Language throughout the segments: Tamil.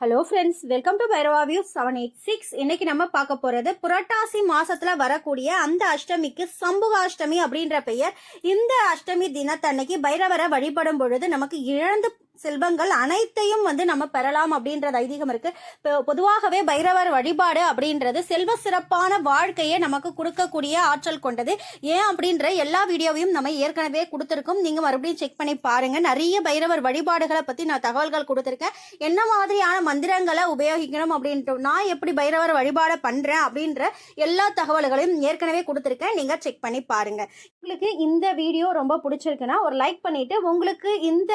Hello friends welcome to Bhairava view seven eight six இன்னைக்கு நம்ம பார்க்க போறது புரட்டாசி மாசத்துல வரக்கூடிய அந்த அஷ்டமிக்கு சம்புக அஷ்டமி அப்படின்ற பெயர். இந்த அஷ்டமி தினத்தன்னைக்கு பைரவரை வழிபடும் பொழுது நமக்கு இழந்து செல்வங்கள் அனைத்தையும் வந்து நம்ம பெறலாம் அப்படின்றது ஐதீகம் இருக்கு. பொதுவாகவே பைரவர் வழிபாடு அப்படின்றது செல்வ சிறப்பான வாழ்க்கையை நமக்கு கொடுக்கக்கூடிய ஆற்றல் கொண்டது. ஏன் அப்படின்ற எல்லா வீடியோவையும் நம்ம ஏற்கனவே கொடுத்துருக்கோம். நீங்க மறுபடியும் செக் பண்ணி பாருங்க. நிறைய பைரவர் வழிபாடுகளை பத்தி நான் தகவல்கள் கொடுத்துருக்கேன். என்ன மாதிரியான மந்திரங்களை உபயோகிக்கணும் அப்படின்ட்டு நான் எப்படி பைரவர் வழிபாடு பண்றேன் அப்படின்ற எல்லா தகவல்களையும் ஏற்கனவே கொடுத்துருக்கேன். நீங்க செக் பண்ணி பாருங்க. உங்களுக்கு இந்த வீடியோ ரொம்ப பிடிச்சிருக்குன்னா ஒரு லைக் பண்ணிட்டு உங்களுக்கு இந்த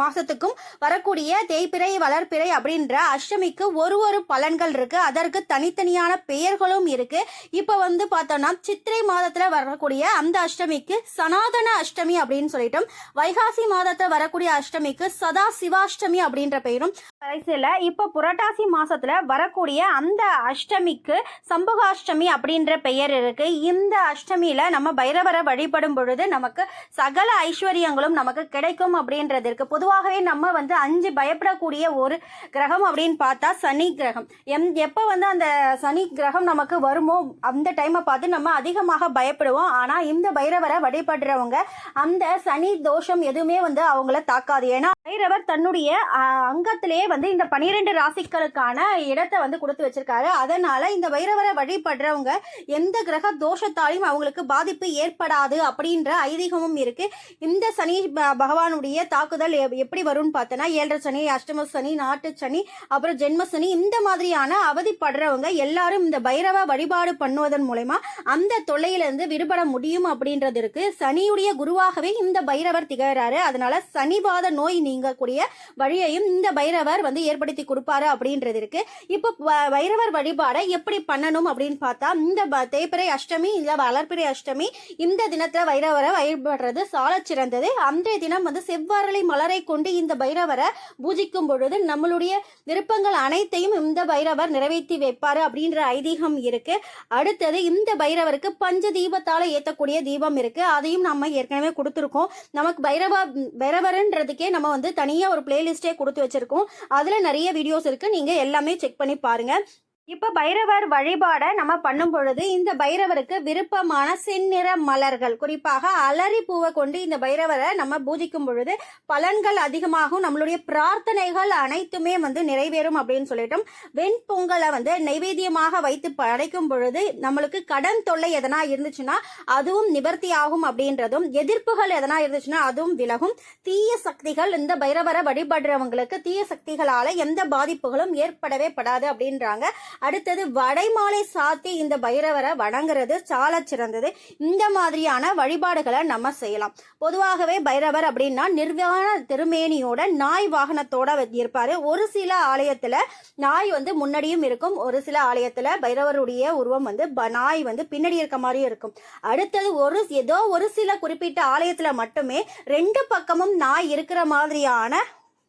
மாதத்துக்கும் மாசத்துக்கும் வரக்கூடிய தேய்பிறை வளர்ப்பிறை அப்படின்ற அஷ்டமிக்கு ஒரு ஒரு பலன்கள் இருக்கு. அதற்கு தனித்தனியான பெயர்களும் இருக்கு. இப்போ வந்து பார்த்தோம்னா சித்திரை மாதத்துல வரக்கூடிய அந்த அஷ்டமிக்கு சனாதன அஷ்டமி அப்படின்னு சொல்லிட்டோம். வைகாசி மாதத்துல வரக்கூடிய அஷ்டமிக்கு சதா சிவாஷ்டமி அப்படின்ற பெயரும் கடைசியில் இப்போ புரட்டாசி மாசத்துல வரக்கூடிய அந்த அஷ்டமிக்கு சம்புகாஷ்டமி அப்படின்ற பெயர் இருக்கு. இந்த அஷ்டமியில நம்ம பைரவரை வழிபடும் பொழுது நமக்கு சகல ஐஸ்வர்யங்களும் நமக்கு கிடைக்கும் அப்படின்றது புது பொதுவாகவே நம்ம வந்து அஞ்சு பயப்படக்கூடிய ஒரு கிரகம் அப்படின்னு பார்த்தா சனி கிரகம். எம் எப்போ வந்து அந்த சனி கிரகம் நமக்கு வருமோ அந்த டைமை பார்த்து நம்ம அதிகமாக பயப்படுவோம். ஆனால் இந்த பைரவரை வழிபடுறவங்க அந்த சனி தோஷம் எதுவுமே வந்து அவங்கள தாக்காது. ஏன்னா பைரவர் தன்னுடைய அங்கத்திலேயே வந்து இந்த பனிரெண்டு ராசிகளுக்கான இடத்தை வந்து கொடுத்து வச்சிருக்காரு. அதனால இந்த பைரவரை வழிபடுறவங்க எந்த கிரக தோஷத்தாலையும் அவங்களுக்கு பாதிப்பு ஏற்படாது அப்படின்ற ஐதீகமும் இருக்கு. இந்த சனி ப- பகவானுடைய தாக்குதல் எப்- எப்படி வரும்னு பார்த்தோன்னா ஏழரை சனி அஷ்டம சனி நாட்டு சனி அப்புறம் ஜென்ம சனி இந்த மாதிரியான அவதிப்படுறவங்க எல்லாரும் இந்த பைரவ வழிபாடு பண்ணுவதன் மூலயமா அந்த தொல்லையிலிருந்து விடுபட முடியும் அப்படின்றது இருக்கு. சனியுடைய குருவாகவே இந்த பைரவர் திகழறாரு. அதனால சனிவாத நோய் நீ நீங்கக்கூடிய வழியையும் இந்த பைரவர் வந்து ஏற்படுத்தி கொடுப்பாரு அப்படின்றது இருக்கு. இப்போ பைரவர் வழிபாடை எப்படி பண்ணணும் அப்படின்னு பார்த்தா இந்த ப- தேய்பிறை அஷ்டமி இல்ல வளர்ப்பிறை அஷ்டமி இந்த தினத்தில் பைரவரை வழிபடுறது சால சிறந்தது. அன்றைய தினம் வந்து செவ்வாறலை மலரை கொண்டு இந்த பைரவரை பூஜிக்கும் பொழுது நம்மளுடைய விருப்பங்கள் அனைத்தையும் இந்த பைரவர் நிறைவேற்றி வைப்பார் அப்படின்ற ஐதீகம் இருக்கு. அடுத்தது இந்த பைரவருக்கு பஞ்ச தீபத்தால் ஏற்றக்கூடிய தீபம் இருக்கு. அதையும் நம்ம ஏற்கனவே கொடுத்துருக்கோம். நமக்கு பைரவ பைரவர்ன்றதுக்கே நம்ம வந்து தனியா ஒரு பிளேலிஸ்ட்டே கொடுத்து வச்சிருக்கோம். அதுல நிறைய வீடியோஸ் இருக்கு. நீங்க எல்லாமே செக் பண்ணி பாருங்க. இப்போ பைரவர் வழிபாடை நம்ம பண்ணும் பொழுது இந்த பைரவருக்கு விருப்பமான செந்நிற மலர்கள் குறிப்பாக அலரி பூவை கொண்டு இந்த பைரவரை நம்ம பூஜிக்கும் பொழுது பலன்கள் அதிகமாகும். நம்மளுடைய பிரார்த்தனைகள் அனைத்துமே வந்து நிறைவேறும் அப்படின்னு சொல்லிட்டோம். வெண்பொங்கலை வந்து நைவேத்தியமாக வைத்து படைக்கும் பொழுது நம்மளுக்கு கடன் தொல்லை எதனா இருந்துச்சுன்னா அதுவும் நிவர்த்தி ஆகும் அப்படின்றதும் எதிர்ப்புகள் எதனா இருந்துச்சுன்னா அதுவும் விலகும். தீய சக்திகள் இந்த பைரவரை வழிபடுறவங்களுக்கு தீய சக்திகளால எந்த பாதிப்புகளும் ஏற்படவே படாது அப்படின்றாங்க. அடுத்தது வடைமாலை சாத்தி இந்த பைரவரை வணங்குறது சால சிறந்தது. இந்த மாதிரியான வழிபாடுகளை நம்ம செய்யலாம். பொதுவாகவே பைரவர் அப்படின்னா நிர்வாண திருமேனியோட நாய் வாகனத்தோட இருப்பாரு. ஒரு சில ஆலயத்துல நாய் வந்து முன்னாடியும் இருக்கும். ஒரு சில ஆலயத்துல பைரவருடைய உருவம் வந்து ப- நாய் வந்து பின்னாடி இருக்க மாதிரியும் இருக்கும். அடுத்தது ஒரு ஏதோ ஒரு சில குறிப்பிட்ட ஆலயத்துல மட்டுமே ரெண்டு பக்கமும் நாய் இருக்கிற மாதிரியான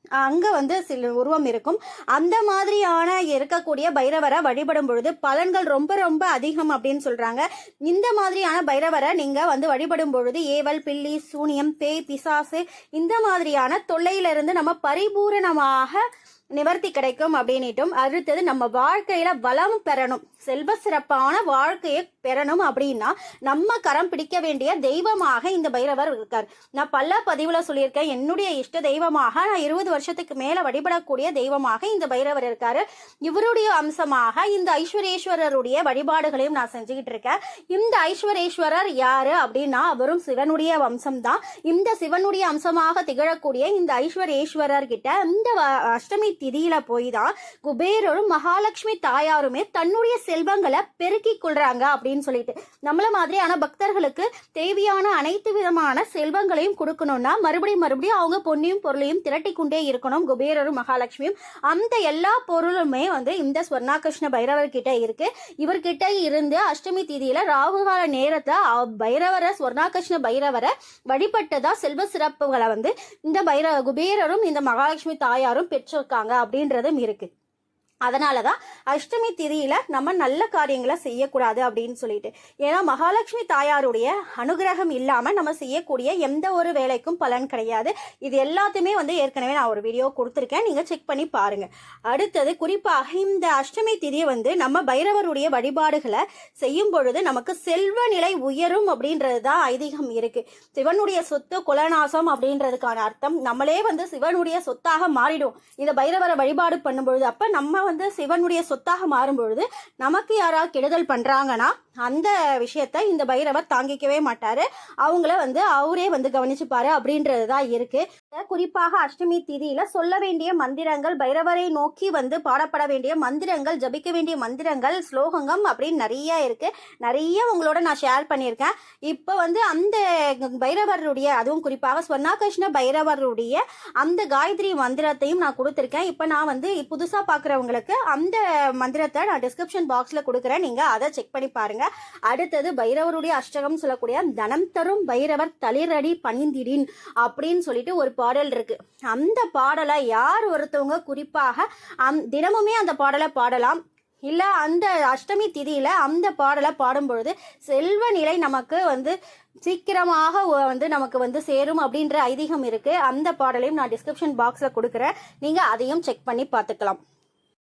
அங்க வந்து சில உருவம் இருக்கும். அந்த மாதிரியான இருக்கக்கூடிய பைரவரை வழிபடும் பொழுது பலன்கள் ரொம்ப ரொம்ப அதிகம் அப்படின்னு சொல்றாங்க. இந்த மாதிரியான பைரவரை நீங்க வந்து வழிபடும் பொழுது ஏவல் பில்லி சூனியம் பேய் பிசாசு இந்த மாதிரியான தொல்லையிலிருந்து நம்ம பரிபூரணமாக நிவர்த்தி கிடைக்கும் அப்படின்னுட்டும் அடுத்தது நம்ம வாழ்க்கையில வளம் பெறணும். செல்வ சிறப்பான வாழ்க்கையை பெறணும் அப்படின்னா நம்ம கரம் பிடிக்க வேண்டிய தெய்வமாக இந்த பைரவர் இருக்கார். நான் பல பதிவில் சொல்லியிருக்கேன். என்னுடைய இஷ்ட தெய்வமாக நான் இருபது வருஷத்துக்கு மேலே வழிபடக்கூடிய தெய்வமாக இந்த பைரவர் இருக்காரு. இவருடைய அம்சமாக இந்த ஐஸ்வரேஸ்வரருடைய வழிபாடுகளையும் நான் செஞ்சுக்கிட்டு இருக்கேன். இந்த ஐஸ்வரேஸ்வரர் யாரு அப்படின்னா அவரும் சிவனுடைய வம்சம் தான் இந்த சிவனுடைய அம்சமாக திகழக்கூடிய இந்த ஐஸ்வரேஸ்வரர் கிட்ட இந்த அஷ்டமி திதியில போய் தான் குபேரரும் மகாலட்சுமி தாயாருமே தன்னுடைய செல்வங்களை பெருக்கிக் கொள்றாங்க அப்படின்னு அப்படின்னு சொல்லிட்டு. நம்மள மாதிரியான பக்தர்களுக்கு தேவையான அனைத்து விதமான செல்வங்களையும் கொடுக்கணும்னா மறுபடியும் மறுபடியும் அவங்க பொன்னியும் பொருளையும் திரட்டி கொண்டே இருக்கணும் குபேரரும் மகாலட்சுமியும். அந்த எல்லா பொருளுமே வந்து இந்த ஸ்வர்ணாகிருஷ்ண பைரவர் கிட்ட இருக்கு. இவர்கிட்ட இருந்து அஷ்டமி தீதியில ராகுகால நேரத்தை அ- பைரவரை ஸ்வர்ணாகிருஷ்ண பைரவரை வழிபட்டதா செல்வ சிறப்புகளை வந்து இந்த பைர குபேரரும் இந்த மகாலட்சுமி தாயாரும் பெற்றிருக்காங்க அப்படின்றதும் இருக்கு. அதனால தான் அஷ்டமி திதியில நம்ம நல்ல காரியங்களை செய்யக்கூடாது அப்படின்னு சொல்லிட்டு. ஏன்னா மகாலட்சுமி தாயாருடைய அனுகிரகம் இல்லாம நம்ம செய்யக்கூடிய எந்த ஒரு வேலைக்கும் பலன் கிடையாது. இது எல்லாத்தையுமே வந்து ஏற்கனவே நான் ஒரு வீடியோ கொடுத்துருக்கேன். நீங்க செக் பண்ணி பாருங்க. அடுத்தது குறிப்பாக இந்த அஷ்டமி திதியை வந்து நம்ம பைரவருடைய வழிபாடுகளை செய்யும் பொழுது நமக்கு செல்வ நிலை உயரும் அப்படின்றது தான் ஐதீகம் இருக்கு. சிவனுடைய சொத்து குலநாசம் அப்படின்றதுக்கான அர்த்தம் நம்மளே வந்து சிவனுடைய சொத்தாக மாறிடும். இந்த பைரவரை வழிபாடு பண்ணும்பொழுது அப்ப நம்ம வந்து சிவனுடைய சொத்தாக மாறும் பொழுது நமக்கு யாராவது கெடுதல் பண்றாங்கன்னா அந்த விஷயத்த இந்த பைரவர் தாங்கிக்கவே மாட்டார். அவங்கள வந்து அவரே வந்து கவனிச்சுப்பாரு அப்படின்றது தான் இருக்கு. குறிப்பாக அஷ்டமி திதியில சொல்ல வேண்டிய மந்திரங்கள் பைரவரை நோக்கி வந்து பாடப்பட வேண்டிய மந்திரங்கள் ஜபிக்க வேண்டிய மந்திரங்கள் ஸ்லோகங்கள் அப்படின்னு நிறைய இருக்கு. நிறைய உங்களோட நான் ஷேர் பண்ணியிருக்கேன். இப்போ வந்து அந்த பைரவருடைய அதுவும் குறிப்பாக ஸ்வர்ணாகிருஷ்ண பைரவருடைய அந்த காயத்ரி மந்திரத்தையும் நான் கொடுத்துருக்கேன். இப்போ நான் வந்து புதுசாக பார்க்குறவங்களுக்கு அந்த மந்திரத்தை நான் டிஸ்கிரிப்ஷன் பாக்ஸில் கொடுக்குறேன். நீங்கள் அதை செக் பண்ணி பாருங்க. அடுத்தது பைரவருடைய அஷ்டகம் சொல்லக்கூடிய தனம் தரும் பைரவர் தளிரடி பணிந்திடின் அப்படின்னு சொல்லிட்டு ஒரு பாடல் இருக்கு. அந்த பாடலை யார் ஒருத்தவங்க குறிப்பாக அம் தினமுமே அந்த பாடலை பாடலாம். இல்லை அந்த அஷ்டமி திதியில் அந்த பாடலை பாடும்பொழுது செல்வ நிலை நமக்கு வந்து சீக்கிரமாக வந்து நமக்கு வந்து சேரும் அப்படின்ற ஐதீகம் இருக்குது அந்த பாடலையும் நான் டிஸ்கிரிப்ஷன் பாக்ஸில் கொடுக்குறேன். நீங்கள் அதையும் செக் பண்ணி பார்த்துக்கலாம்.